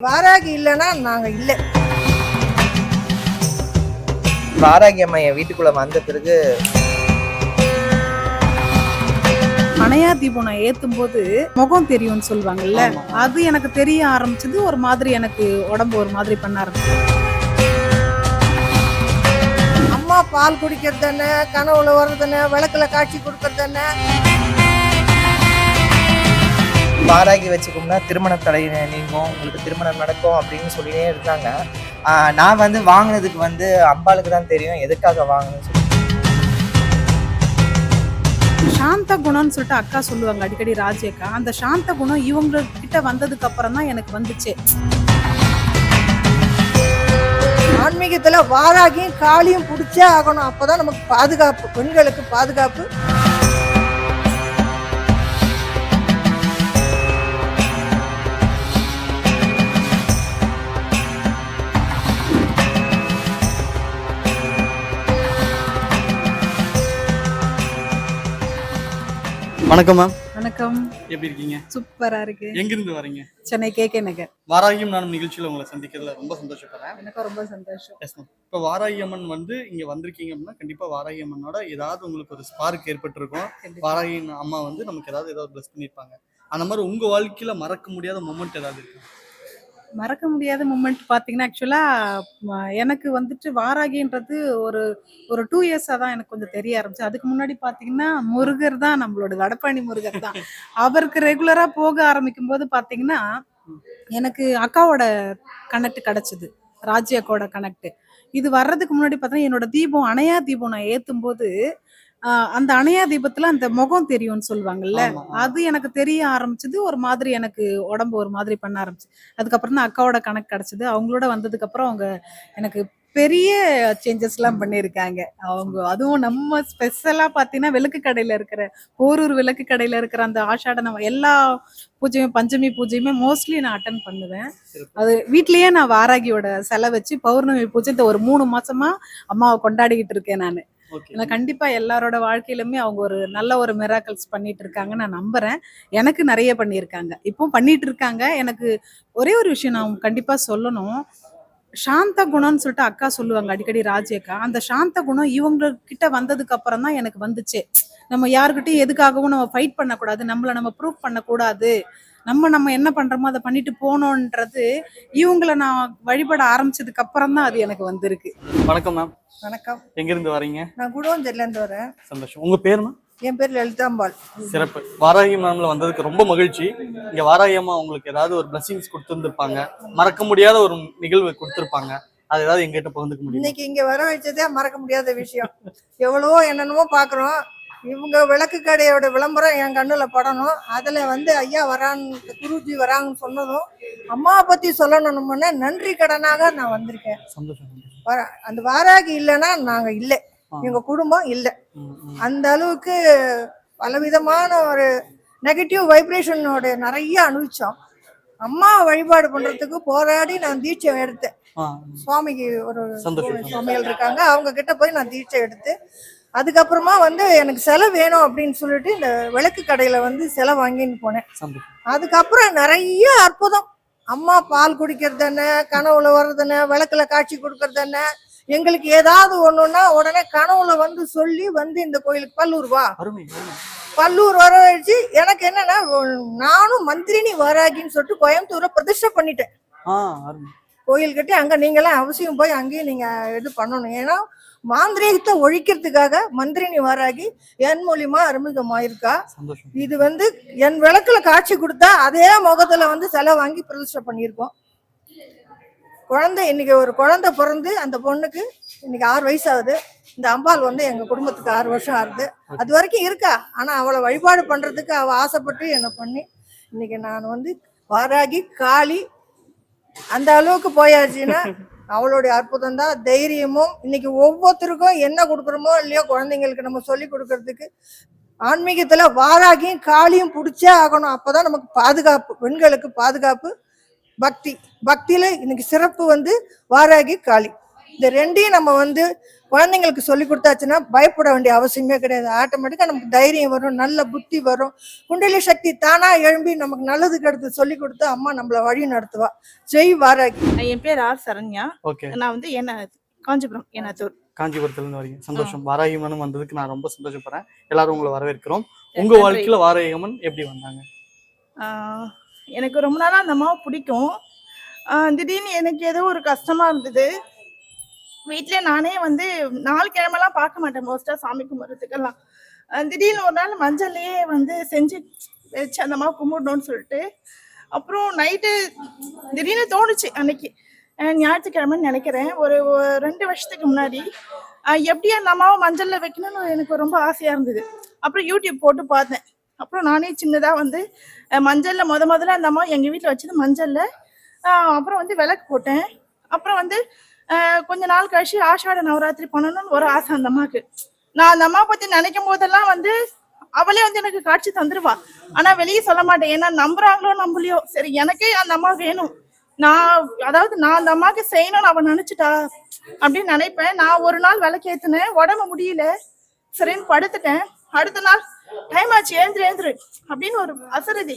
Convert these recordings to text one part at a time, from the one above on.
வாராகி இல்லைன்னா நாங்க இல்லை. வாராகி அம்மா என் வீட்டுக்குள்ள வந்த பிறகு அணையா தீபம் நான் ஏத்தும் போது முகம் தெரியும்னு சொல்லுவாங்கல்ல அது எனக்கு தெரிய ஆரம்பிச்சது. ஒரு மாதிரி எனக்கு உடம்பு ஒரு மாதிரி பண்ண ஆரம்பிச்சது. அம்மா பால் குடிக்கிறது தானே கனவுல வர்றது தானே விளக்குல காட்சி கொடுக்கறது தானே. வாராகி வச்சுக்கோம்னா திருமண தடை நீங்கும் உங்களுக்கு திருமணம் நடக்கும் அப்படின்னு சொல்லினே இருந்தாங்க நான் வந்து வாங்கினதுக்கு வந்து அம்பாளுக்கு தான் தெரியும் எதுக்காக வாங்கணும்னு சொல்லி. சாந்த குணம்னு சொல்லிட்டு அக்கா சொல்லுவாங்க அடிக்கடி ராஜி அக்கா. அந்த சாந்த குணம் இவங்க கிட்ட வந்ததுக்கு அப்புறம் தான் எனக்கு வந்துச்சு. ஆன்மீகத்துல வாராகியும் காளியும் பிடிச்சே ஆகணும். அப்பதான் நமக்கு பாதுகாப்பு பெண்களுக்கு பாதுகாப்பு. வணக்கம் மேம் வணக்கம். எப்படி இருக்கீங்க? சூப்பரா இருக்கு. எங்கிருந்து வரீங்க? Chennai K K Nagar. வாராகியம் நானும் நிகழ்ச்சியில் உங்களை சந்திக்கிறதுல ரொம்ப சந்தோஷப்படுறேன். எனக்கு ரொம்ப சந்தோஷம். எஸ் மேம் இப்போ வாராகி அம்மன் வந்து இங்க வந்திருக்கீங்க அப்படின்னா கண்டிப்பா வாராகி அம்மனோட ஏதாவது உங்களுக்கு ஒரு ஸ்பார்க் ஏற்பட்டிருக்கும். வாராகி அம்மா வந்து நமக்கு ஏதாவது ஏதாவது பிளஸ் பண்ணியிருப்பாங்க. அந்த மாதிரி உங்க வாழ்க்கையில மறக்க முடியாத மொமெண்ட் ஏதாவது இருக்கு? மறக்க முடியாத மூமெண்ட் பார்த்தீங்கன்னா ஆக்சுவலாக எனக்கு வந்துட்டு வாராகின்றது ஒரு ஒரு டூ இயர்ஸாக தான் எனக்கு கொஞ்சம் தெரிய ஆரம்பிச்சு. அதுக்கு முன்னாடி பார்த்தீங்கன்னா முருகர் தான் நம்மளோட வடப்பாணி முருகர் தான். அவருக்கு ரெகுலராக போக ஆரம்பிக்கும் போது பார்த்தீங்கன்னா எனக்கு அக்காவோட கனெக்ட் கிடச்சிது. ராஜி அக்காவோட கனெக்ட் இது வர்றதுக்கு முன்னாடி பார்த்தீங்கன்னா என்னோட தீபம் அணையா தீபம் நான் ஏற்றும் போது அந்த அணையா தீபத்துல அந்த முகம் தெரியும்னு சொல்லுவாங்கல்ல. அது எனக்கு தெரிய ஆரம்பிச்சது ஒரு மாதிரி எனக்கு உடம்பு ஒரு மாதிரி பண்ண ஆரம்பிச்சு. அதுக்கப்புறம் தான் அக்காவோட கணக்கு கிடைச்சது. அவங்களோட வந்ததுக்கு அப்புறம் அவங்க எனக்கு பெரிய சேஞ்சஸ் எல்லாம் பண்ணியிருக்காங்க. அவங்க அதுவும் நம்ம ஸ்பெஷலா பாத்தீங்கன்னா விளக்கு கடையில இருக்கிற போரூர் விளக்கு கடையில இருக்கிற அந்த ஆஷாட நம்ம எல்லா பூஜையுமே பஞ்சமி பூஜையுமே மோஸ்ட்லி நான் அட்டன் பண்ணுவேன். அது வீட்லயே நான் வாராகியோட செலை வச்சு பௌர்ணமி பூஜை இந்த ஒரு மூணு மாசமா அம்மாவை கொண்டாடிக்கிட்டு இருக்கேன் நான். ஏன்னா கண்டிப்பா எல்லாரோட வாழ்க்கையிலுமே அவங்க ஒரு நல்ல ஒரு மிராக்கல்ஸ் பண்ணிட்டு இருக்காங்க நான் நம்புறேன். எனக்கு நிறைய பண்ணியிருக்காங்க. இப்போ பண்ணிட்டு இருக்காங்க எனக்கு ஒரே ஒரு விஷயம் நான் கண்டிப்பா சொல்லணும். சாந்த குணம்னு சொல்லிட்டு அக்கா சொல்லுவாங்க அடிக்கடி ராஜி அக்கா. அந்த சாந்த குணம் இவங்க கிட்ட வந்ததுக்கு அப்புறம் தான் எனக்கு வந்துச்சு. நம்ம யாருக்கிட்டையும் எதுக்காகவும் நம்ம ஃபைட் பண்ணக்கூடாது. நம்மளை நம்ம ப்ரூவ் பண்ணக்கூடாது. நம்ம நம்ம என்ன பண்றோமோ அதை பண்ணிட்டு போனோன்றது இவங்கள நான் வழிபட ஆரம்பிச்சதுக்கு அப்புறம் தான் அது எனக்கு வந்திருக்கு. வணக்கம் மேம் வணக்கம். எங்கிருந்து வரீங்க? நான் குடோஞ்சர்ல இருந்து வரேன். சந்தோஷம். உங்க பேர் மேம் என் பேர் லலிதாம்பாள். சிறப்பு. வாராகி மேம்ல வந்ததுக்கு ரொம்ப மகிழ்ச்சி. இங்க வாராகி அம்மா உங்களுக்கு ஏதாவது ஒரு பிளஸிங்ஸ் கொடுத்துருந்துருப்பாங்க. மறக்க முடியாத ஒரு நிகழ்வு கொடுத்துருப்பாங்க. அது ஏதாவது எங்கிட்ட பகிர்ந்துக்க முடியும்? இன்னைக்கு இங்க வர வச்சதே மறக்க முடியாத விஷயம். எவ்வளவோ என்னென்னமோ பாக்குறோம். இவங்க விளக்கு கடையோட விளம்பரம் என் கண்ணுல படணும் அதுல வந்து ஐயா வரான்னு குருஜி வராங்கன்னு சொன்னதும் அம்மாவை பத்தி சொல்லணும்னா நன்றி கடனாக நான் வந்திருக்கேன். வர- அந்த வாராகி இல்லைன்னா நாங்க இல்லை ஆ. எங்க குடும்பம் இல்லை. அந்த அளவுக்கு பலவிதமான ஒரு நெகட்டிவ் வைப்ரேஷனோட நிறைய அனுபவிச்சோம் அம்மா வழிபாடு பண்றதுக்கு போராடி நான் தீட்சை எடுத்தேன் சுவாமிக்கு ஒரு. சுவாமிகள் இருக்காங்க அவங்க கிட்ட போய் நான் தீட்சை எடுத்து அதுக்கப்புறமா வந்து எனக்கு செலை வேணும் அப்படின்னு சொல்லிட்டு இந்த விளக்கு கடையில வந்து செலை வாங்கின்னு போனேன். அதுக்கப்புறம் நிறைய அற்புதம். அம்மா பால் குடிக்கிறது என்ன கனவுல வர்றது என்ன விளக்குல காட்சி கொடுக்கறது என்ன எங்களுக்கு ஏதாவது ஒண்ணுன்னா உடனே கனவுல வந்து சொல்லி வந்து இந்த கோயிலுக்கு பல்லூர் வா. பல்லூர் வர வச்சு எனக்கு என்னன்னா நானும் மந்திரினி வராகின்னு சொல்லிட்டு கோயம்புத்தூர்ல பிரதிஷ்டை பண்ணிட்டேன். கோயில் கட்டி அங்க நீங்களாம் அவசியம் போய் அங்கேயும் நீங்க இது பண்ணணும். ஏன்னா மாந்திரீகத்தை ஒழிக்கிறதுக்காக மந்திரினி வாராகி என் மூலியமா அறிமுகமாயிருக்கா? சந்தோஷம். இது வந்து என் விளக்குல காட்சி கொடுத்தா அதே முகத்துல வந்து செலை வாங்கி பிரதிஷ்டை பண்ணியிருக்கோம். குழந்தை இன்னைக்கு ஒரு குழந்தை பிறந்து அந்த பொண்ணுக்கு இன்னைக்கு ஆறு வயசு ஆகுது இந்த அம்பாள் வந்து எங்க குடும்பத்துக்கு ஆறு வருஷம் ஆகுது. அது வரைக்கும் இருக்கா? ஆனா அவளை வழிபாடு பண்றதுக்கு அவ ஆசைப்பட்டு என்ன பண்ணி இன்னைக்கு நான் வந்து வாராகி காளி அந்த அளவுக்கு போயாச்சுன்னா அவளுடைய அற்புதம் தான் தைரியமும் இன்னைக்கு ஒவ்வொருத்தருக்கும் என்ன கொடுக்குறோமோ இல்லையோ குழந்தைங்களுக்கு நம்ம சொல்லி கொடுக்கறதுக்கு ஆன்மீகத்துல வாராகியும் காளியும் பிடிச்சே ஆகணும். அப்பதான் நமக்கு பாதுகாப்பு பெண்களுக்கு பாதுகாப்பு பக்தி. பக்தியில இன்னைக்கு சிறப்பு வந்து வாராகி காளி இந்த ரெண்டையும் நம்ம வந்து குழந்தைங்களுக்கு சொல்லி கொடுத்தாச்சுன்னா பயப்பட வேண்டிய அவசியமே கிடையாது. ஆட்டோமேட்டிக்காக நமக்கு தைரியம் வரும் நல்ல புத்தி வரும். குண்டலி சக்தி தானா எழும்பி நமக்கு நல்லது கெடுத்து சொல்லி கொடுத்து அம்மா நம்மள வழி நடத்துவா. ஜெய் வாராகி. என் பேர் ஆர் சரண்யா. ஓகே. நான் வந்து என்ன காஞ்சிபுரம் எண்ணத்தூர் காஞ்சிபுரத்துல இருந்து வரீங்க. சந்தோஷம். வாராகி அம்மன் வந்ததுக்கு நான் ரொம்ப சந்தோஷப்படுறேன். எல்லாரும் உங்களை வரவேற்கிறோம். உங்க. வாழ்க்கையில வாராகி அம்மன் எப்படி வந்தாங்க? ஆஹ் எனக்கு ரொம்ப நாளாக அந்த அம்மாவை பிடிக்கும். ஆஹ் திடீர்னு எனக்கு ஏதோ ஒரு கஷ்டமா இருந்தது. வீட்டில் நானே வந்து நாலு கிழமெல்லாம் பார்க்க மாட்டேன் மோஸ்ட்டாக சாமி கும்பிட்றதுக்கெல்லாம். திடீர்னு ஒரு நாள் மஞ்சள்லேயே வந்து செஞ்சு வச்சு அந்த அம்மாவை கும்பிடணும்னு சொல்லிட்டு அப்புறம் நைட்டு திடீர்னு தோணுச்சு அன்னைக்கு. ஞாயிற்றுக்கிழமைன்னு நினைக்கிறேன். ஒரு ரெண்டு வருஷத்துக்கு முன்னாடி எப்படி அந்த அம்மாவை மஞ்சளில் வைக்கணும்னு எனக்கு ரொம்ப ஆசையாக இருந்தது. அப்புறம் யூடியூப் போட்டு பார்த்தேன். அப்புறம் நானே சின்னதாக வந்து மஞ்சளில் மஞ்சள்ல முத முதல்ல அந்த அம்மா எங்கள் வீட்டில் வச்சது மஞ்சள்ல. அப்புறம் வந்து விளக்கு போட்டேன். அப்புறம் வந்து கொஞ்ச நாள் கழிச்சு ஆஷாட நவராத்திரி பண்ணணும்னு ஒரு ஆசை அந்த அம்மாவுக்கு நான் அந்த அம்மா பற்றி நினைக்கும் போதெல்லாம் வந்து அவளே வந்து எனக்கு காட்சி தந்துருவா. ஆனா வெளியே சொல்ல மாட்டேன். ஏன்னா நம்புறாங்களோ நம்பலையோ சரி எனக்கே அந்த அம்மா வேணும். நான் அதாவது நான் அந்த அம்மாவுக்கு செய்யணும்னு அவன் நினைச்சிட்டா அப்படின்னு நினைப்பேன். நான் ஒரு நாள் விளக்கேத்துனேன் உடம்பு முடியல. சரின்னு படுத்துட்டேன். அடுத்த நாள் டைம் ஆச்சு ஏந்திரு ஏந்திரு அப்படின்னு ஒரு அசரதி.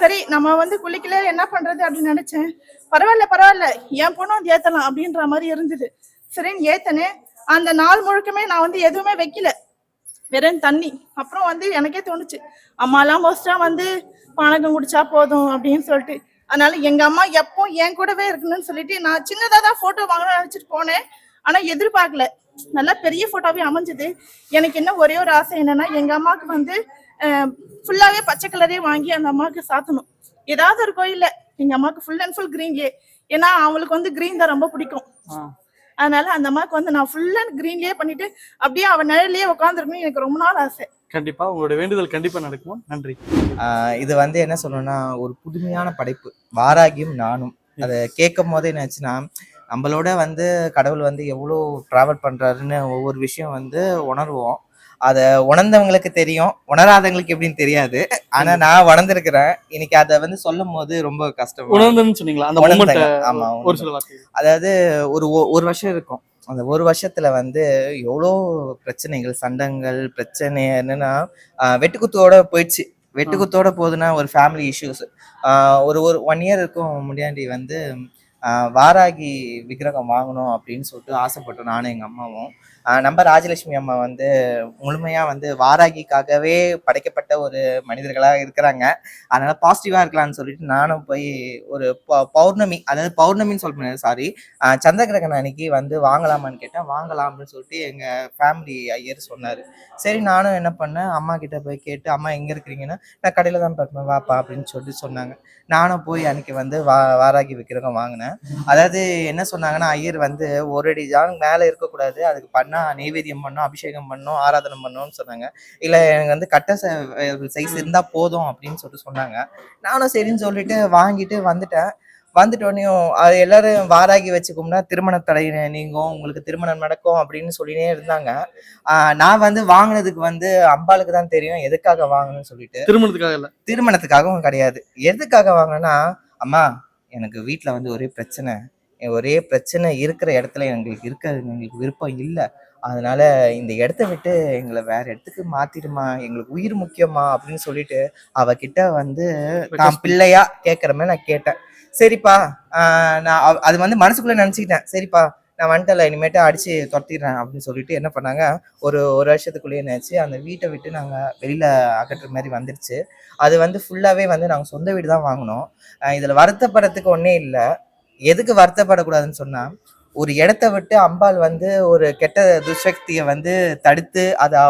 சரி நம்ம வந்து குளிக்கல என்ன பண்றது அப்படின்னு நினைச்சேன். பரவாயில்ல பரவாயில்ல. என் பொண்ணும் வந்து ஏத்தலாம் அப்படின்ற மாதிரி இருந்தது. சரின்னு ஏத்தனே அந்த நாள் முழுக்கமே நான் வந்து எதுவுமே வைக்கல. வெறும் தண்ணி. அப்புறம் வந்து எனக்கே தோணுச்சு அம்மாலாம் மோஸ்டா வந்து பானகம் குடிச்சா போதும் அப்படின்னு சொல்லிட்டு. அதனால எங்க அம்மா எப்போ என் கூடவே இருக்கணும்னு சொல்லிட்டு நான் சின்னதா தான் போட்டோ வாங்கணும்னு நினைச்சிட்டு போனேன். ஆனா எதிர்பார்க்கல. நல்லா பெரிய போட்டோவே அமைஞ்சது. எனக்கு என்ன ஒரே ஒரு ஆசை என்னன்னா எங்க அம்மாவுக்கு வந்து ஃபுல்லாவே பச்சை கலரே வாங்கி அந்த அம்மாவுக்கு சாத்தணும். ஏதாவது ஒரு கோயில்ல எங்க அம்மாவுக்கு ஃபுல் அண்ட் ஃபுல் கிரீன்லயே ஏன்னா அவங்களுக்கு வந்து கிரீன் தான் ரொம்ப பிடிக்கும். அதனால அந்த அம்மாவுக்கு வந்து நான் ஃபுல் அண்ட் கிரீன்லயே பண்ணிட்டு அப்படியே அவ நிழல்லயே உட்காந்துருக்கணும் எனக்கு ரொம்ப நாள் ஆசை. கண்டிப்பா உங்களோட வேண்டுதல் கண்டிப்பா நடக்குமா? நன்றி. இது வந்து என்ன சொல்லணும்னா ஒரு புதுமையான படைப்பு. வாராகியும் நானும். அதை கேட்கும் போதே என்னாச்சுன்னா நம்மளோட வந்து கடவுள் வந்து எவ்வளோ ட்ராவல் பண்றாருன்னு ஒவ்வொரு விஷயம் வந்து உணர்வோம். அதை உணர்ந்தவங்களுக்கு தெரியும். உணராதவங்களுக்கு எப்படின்னு தெரியாது. ஆனா நான் உணர்ந்திருக்கிறேன் இன்னைக்கு அதை வந்து சொல்லும் போது ரொம்ப கஷ்டம் உணர்ந்தேன்னு சொன்னீங்களா? அந்த. ஆமா ஒரு. சில அதாவது ஒரு ஒரு வருஷம் இருக்கும். அந்த ஒரு வருஷத்துல வந்து எவ்வளோ பிரச்சனைகள் சண்டங்கள் பிரச்சனை என்னன்னா வெட்டுக்குத்தோட போயிடுச்சு. வெட்டுக்குத்தோட போகுதுன்னா ஒரு ஃபேமிலி இஷ்யூஸ் ஒரு ஒரு ஒன் இயர் இருக்கும் முன்னாடி வந்து வாராகி விக்கிரகம் வாங்கணும் அப்படின்னு சொல்லிட்டு ஆசைப்பட்டோம் நானும் எங்கள் அம்மாவும். நம்ம ராஜலட்சுமி அம்மா வந்து முழுமையாக வந்து வாராகிக்காகவே படைக்கப்பட்ட ஒரு மனிதர்களாக இருக்கிறாங்க. அதனால் பாசிட்டிவாக இருக்கலாம்னு சொல்லிட்டு நானும் போய் ஒரு பௌர்ணமி அதாவது பௌர்ணமின்னு சொல்றேன் சாரி சந்திரகிரகணம் அன்னைக்கு வந்து வாங்கலாமான்னு கேட்டேன். வாங்கலாம் அப்படின்னு சொல்லிட்டு எங்கள் ஃபேமிலி ஐயர் சொன்னார். சரி நானும் என்ன பண்ணேன்? அம்மா கிட்ட போய் கேட்டு அம்மா எங்கே இருக்கிறீங்கன்னா? நான் கடையில் தான் பார்ப்பேன் வாப்பா அப்படின்னு சொல்லிட்டு சொன்னாங்க. நானும் போய் அன்னைக்கு வந்து வா வாராகி விக்கிரகம் வாங்கினேன். அதாவது என்ன சொன்னாங்கன்னா ஐயர் வந்து ஒரு அடி தான் மேலே இருக்கக்கூடாது. அதுக்கு பண்ண நெய்வேத்தியம் பண்ணோம் அபிஷேகம் பண்ணோம் ஆராதனை பண்ணோம்னு சொன்னாங்க. இல்ல எனக்கு வந்து கட்ட சைஸ் இருந்தா போதும் அப்படின்னு சொல்லிட்டு சொன்னாங்க. நானும் சரின்னு சொல்லிட்டு வாங்கிட்டு வந்துட்டேன். வந்துட்டோடனையும் அது எல்லாரும் வாராகி வச்சுக்கோம்னா திருமண தடை நீங்கும் உங்களுக்கு திருமணம் நடக்கும் அப்படின்னு சொல்லினே இருந்தாங்க. நான் வந்து வாங்கினதுக்கு வந்து அம்பாளுக்கு தான் தெரியும் எதுக்காக வாங்கணும்னு சொல்லிட்டு. திருமணத்துக்காக இல்ல? திருமணத்துக்காகவும் கிடையாது. எதுக்காக வாங்கினேன்னா அம்மா எனக்கு வீட்டில் வந்து ஒரே பிரச்சனை. ஒரே பிரச்சனை இருக்கிற இடத்துல எங்களுக்கு இருக்க எங்களுக்கு விருப்பம் இல்லை. அதனால இந்த இடத்த விட்டு எங்களை வேற இடத்துக்கு மாத்திடுமா? எங்களுக்கு உயிர் முக்கியமா? அப்படின்னு சொல்லிட்டு அவகிட்ட வந்து நான் பிள்ளையா கேட்குற மாதிரி நான் கேட்டேன். சரிப்பா ஆஹ் நான் அது வந்து மனசுக்குள்ள நினச்சிக்கிட்டேன். சரிப்பா நான் வந்துட்டல இனிமேட்டு அடிச்சு துரத்திடுறேன் அப்படின்னு சொல்லிட்டு என்ன பண்ணாங்க? ஒரு ஒரு வருஷத்துக்குள்ளேயே என்னாச்சு அந்த வீட்டை விட்டு நாங்கள் வெளியில அகற்றுற மாதிரி வந்துருச்சு. அது வந்து ஃபுல்லாகவே வந்து நாங்கள் சொந்த வீடு தான் வாங்கினோம். இதில் வருத்தப்படுறதுக்கு ஒன்றே இல்லை. எதுக்கு வருத்தப்படக்கூடாதுன்னு சொன்னால் ஒரு இடத்த விட்டு அம்பாள் வந்து ஒரு கெட்ட துசக்தியை வந்து தடுத்து அதை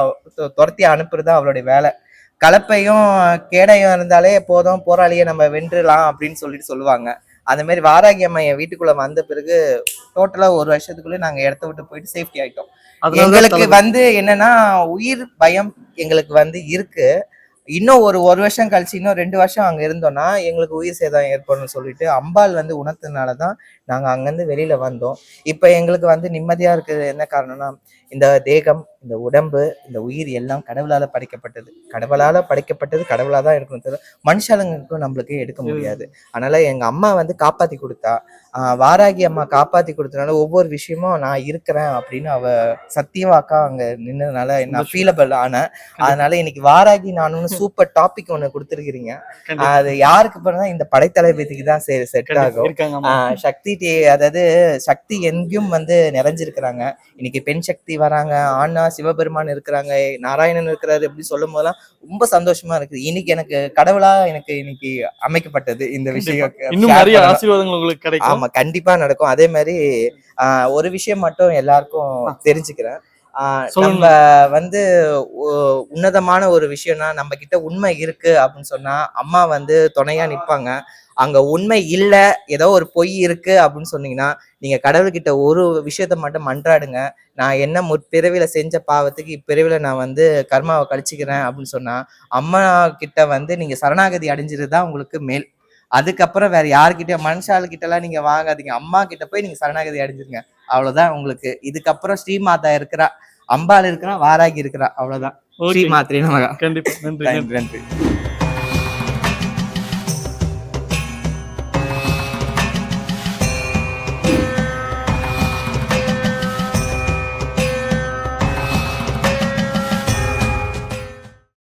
துரத்தி அனுப்புறது அவளுடைய வேலை. கலப்பையும் கேடையும் இருந்தாலே போதும் போராளியை நம்ம வென்றலாம் அப்படின்னு சொல்லிட்டு சொல்லுவாங்க. அந்த மாதிரி வாராகி அம்மா என் வீட்டுக்குள்ள வந்த பிறகு டோட்டலா ஒரு வருஷத்துக்குள்ள நாங்க இடத்த விட்டு போயிட்டு சேஃப்டி ஆயிட்டோம். எங்களுக்கு வந்து என்னன்னா உயிர் பயம் எங்களுக்கு வந்து இருக்கு. இன்னும் ஒரு ஒரு வருஷம் கழிச்சு இன்னும் ரெண்டு வருஷம் அங்க இருந்தோம்னா எங்களுக்கு உயிர் சேதம் ஏற்படும்னு சொல்லிட்டு அம்பாள் வந்து உணர்த்ததுனால தான் நாங்கள் அங்கேருந்து வெளியில வந்தோம். இப்ப எங்களுக்கு வந்து நிம்மதியா இருக்கிறது என்ன காரணம்னா இந்த தேகம் இந்த உடம்பு இந்த உயிர் எல்லாம் கடவுளால படைக்கப்பட்டது. கடவுளால படைக்கப்பட்டது கடவுளா தான் இருக்கணும் தவிர மனுஷாளுங்களுக்கும் நம்மளுக்கு எடுக்க முடியாது. அதனால எங்க அம்மா வந்து காப்பாத்தி கொடுத்தா வாராகி அம்மா காப்பாத்தி கொடுத்தனால ஒவ்வொரு விஷயமும் நான் இருக்கிறேன் அப்படின்னு அவ சத்தியவாக்கா அங்க நின்னதுனால நான் ஃபீலபிள் ஆனேன் அதனால இன்னைக்கு வாராகி நானும் சூப்பர் டாபிக் ஒண்ணு கொடுத்துருக்கீங்க கண்டிப்பா. அது யாருக்கு பண்ணா இந்த படைத்தளபதிக்கு தான் செட் கண்டிப்பா. ஆகும். சக்தி அதாவது சக்தி எங்கேயும் வந்து நிறைஞ்சிருக்கிறாங்க. இன்னைக்கு பெண் சக்தி வராங்க ஆனா சிவபெருமான் இருக்கிறாங்க நாராயணன் இருக்கிறாரு இப்படி சொல்லும் போதெல்லாம் ரொம்ப சந்தோஷமா இருக்கு இன்னைக்கு எனக்கு கடவுளா எனக்கு இன்னைக்கு அமைக்கப்பட்டது இந்த விஷயம். இன்னும் நிறைய. ஆசீர்வாதங்கள் உங்களுக்கு கிடைக்கும். ஆமா கண்டிப்பா நடக்கும். அதே மாதிரி ஆஹ் ஒரு விஷயம் மட்டும் எல்லாருக்கும் தெரிஞ்சுக்கிறேன். நம்ம வந்து உன்னதமான ஒரு விஷயம்னா நம்ம கிட்ட உண்மை இருக்கு அப்படின்னு சொன்னா அம்மா வந்து துணையா நிப்பாங்க. அங்க உண்மை இல்ல ஏதோ ஒரு பொய் இருக்கு அப்படின்னு சொன்னீங்கன்னா நீங்க கடவுள்கிட்ட ஒரு விஷயத்த மட்டும் மன்றாடுங்க. நான் என்ன முற்பிறவில செஞ்ச பாவத்துக்கு இப்பிறவில நான் வந்து கர்மாவை கழிச்சுக்கிறேன் அப்படின்னு சொன்னா அம்மா கிட்ட வந்து நீங்க சரணாகதி அடைஞ்சிருது தான் உங்களுக்கு மேல். அதுக்கப்புறம் வேற யாருக்கிட்ட மனுஷாளுக்கிட்ட எல்லாம் நீங்க வாங்காதீங்க. அம்மா கிட்ட போய் நீங்க சரணாகதி அடைஞ்சிருங்க. அவ்வளவுதான் உங்களுக்கு. இதுக்கப்புறம் ஸ்ரீமாதா இருக்கிறா அம்பாள் இருக்கிறா வாராகி இருக்கிறா. அவ்வளவுதான். Okay. ஸ்ரீமாத்ரி நமகா. கண்டிப்பா. நன்றி. நன்றி நன்றி.